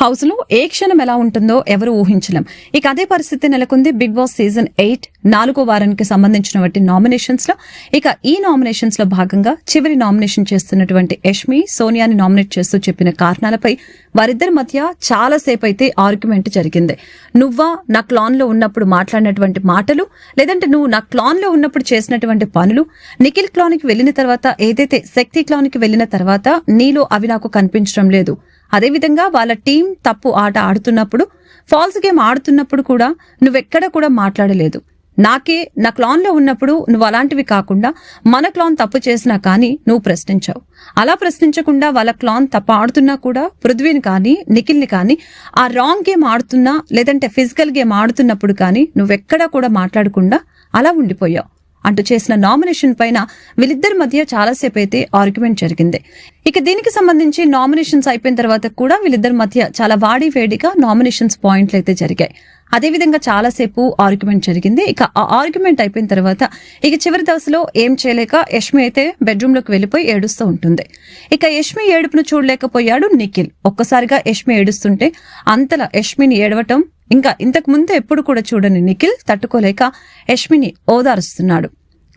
హౌస్లో ఏ క్షణం ఎలా ఉంటుందో ఎవరు ఊహించలేం. ఇక అదే పరిస్థితి నెలకొంది బిగ్ బాస్ సీజన్ ఎయిట్ నాలుగో వారానికి సంబంధించినటువంటి నామినేషన్స్లో. ఇక ఈ నామినేషన్స్లో భాగంగా చివరి నామినేషన్ చేస్తున్నటువంటి యష్మి సోనియాని నామినేట్ చేస్తూ చెప్పిన కారణాలపై వారిద్దరి మధ్య చాలా సేపు అయితే ఆర్గ్యుమెంట్ జరిగింది. నువ్వా నా క్లాన్లో ఉన్నప్పుడు మాట్లాడినటువంటి మాటలు లేదంటే నువ్వు నా క్లాన్లో ఉన్నప్పుడు చేసినటువంటి పనులు? నిఖిల్ క్లాన్కి వెళ్ళిన తర్వాత ఏదైతే శక్తి క్లాన్కి వెళ్ళిన తర్వాత నీలో అవి నాకు కనిపించడం లేదు. అదేవిధంగా వాళ్ళ టీం తప్పు ఆట ఆడుతున్నప్పుడు ఫాల్స్ గేమ్ ఆడుతున్నప్పుడు కూడా నువ్వెక్కడ కూడా మాట్లాడలేదు. నాకే నా క్లాన్లో ఉన్నప్పుడు నువ్వు అలాంటివి కాకుండా మన క్లాన్ తప్పు చేసినా కానీ నువ్వు ప్రశ్నించావు. అలా ప్రశ్నించకుండా వాళ్ళ క్లాన్ తప్పు ఆడుతున్నా కూడా పృథ్వీని కానీ నిఖిల్ని కానీ ఆ రాంగ్ గేమ్ ఆడుతున్నా లేదంటే ఫిజికల్ గేమ్ ఆడుతున్నప్పుడు కానీ నువ్వెక్కడా కూడా మాట్లాడకుండా అలా ఉండిపోయావు. అంటూ చేసిన నామినేషన్ పైన వీళ్ళిద్దరి మధ్య చాలాసేపు అయితే ఆర్గ్యుమెంట్ జరిగింది. ఇక దీనికి సంబంధించి నామినేషన్స్ అయిపోయిన తర్వాత కూడా వీళ్ళిద్దరి మధ్య చాలా వాడి వేడిగా నామినేషన్స్ పాయింట్లు అయితే జరిగాయి. అదేవిధంగా చాలాసేపు ఆర్గ్యుమెంట్ జరిగింది. ఇక ఆ ఆర్గ్యుమెంట్ అయిపోయిన తర్వాత ఇక చివరి దశలో ఏం చేయలేక యష్మి అయితే బెడ్రూమ్లోకి వెళ్ళిపోయి ఏడుస్తూ ఉంటుంది. ఇక యష్మి ఏడుపును చూడలేకపోయాడు నిఖిల్. ఒక్కసారిగా యష్మి ఏడుస్తుంటే అంతలా యష్మిని ఏడవటం ఇంకా ఇంతకు ముందు ఎప్పుడు కూడా చూడని నిఖిల్ తట్టుకోలేక యష్మిని ఓదారుస్తున్నాడు.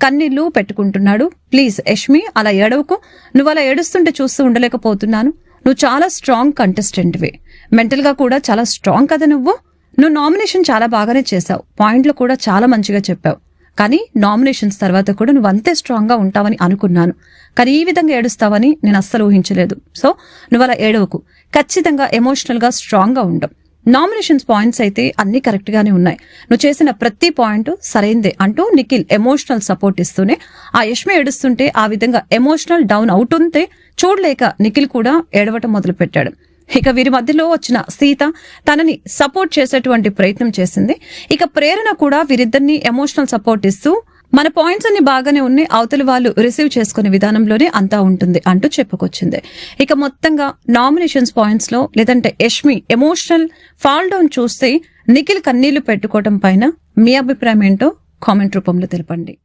కన్నీళ్ళు పెట్టుకుంటున్నాడు. ప్లీజ్ యష్మి అలా ఏడవకు. నువ్వు అలా ఏడుస్తుంటే చూస్తూ ఉండలేకపోతున్నాను. నువ్వు చాలా స్ట్రాంగ్ కంటెస్టెంట్వి. మెంటల్గా కూడా చాలా స్ట్రాంగ్ కదా నువ్వు. నువ్వు నామినేషన్ చాలా బాగానే చేశావు. పాయింట్లు కూడా చాలా మంచిగా చెప్పావు. కానీ నామినేషన్స్ తర్వాత కూడా నువ్వు అంతే స్ట్రాంగ్గా ఉంటావని అనుకున్నాను. కానీ ఈ విధంగా ఏడుస్తావని నేను అస్సలు ఊహించలేదు. సో నువ్వు అలా ఏడవకు. ఖచ్చితంగా ఎమోషనల్గా స్ట్రాంగ్గా ఉండవు నామినేషన్స్ పాయింట్స్ అయితే అన్ని కరెక్ట్ గానే ఉన్నాయి. నువ్వు చేసిన ప్రతి పాయింట్ సరైందే అంటూ నిఖిల్ ఎమోషనల్ సపోర్ట్ ఇస్తూనే ఆ యష్మి ఏడుస్తుంటే ఆ విధంగా ఎమోషనల్ డౌన్ అవుతుంటే చూడలేక నిఖిల్ కూడా ఏడవటం మొదలు పెట్టాడు ఇక వీరి మధ్యలో వచ్చిన సీత తనని సపోర్ట్ చేసేటువంటి ప్రయత్నం చేసింది. ఇక ప్రేరణ కూడా వీరిద్దరిని ఎమోషనల్ సపోర్ట్ ఇస్తూ మన పాయింట్స్ అన్ని బాగానే ఉన్నాయి అవతలి వాళ్ళు రిసీవ్ చేసుకునే విధానంలోనే అంతా ఉంటుంది అంటూ చెప్పుకొచ్చింది. ఇక మొత్తంగా నామినేషన్స్ పాయింట్స్లో లేదంటే యష్మి ఎమోషనల్ ఫాల్ డౌన్ చూస్తే నిఖిల్ కన్నీళ్ళు పెట్టుకోవడం పైన మీ అభిప్రాయం ఏంటో కామెంట్ రూపంలో తెలపండి.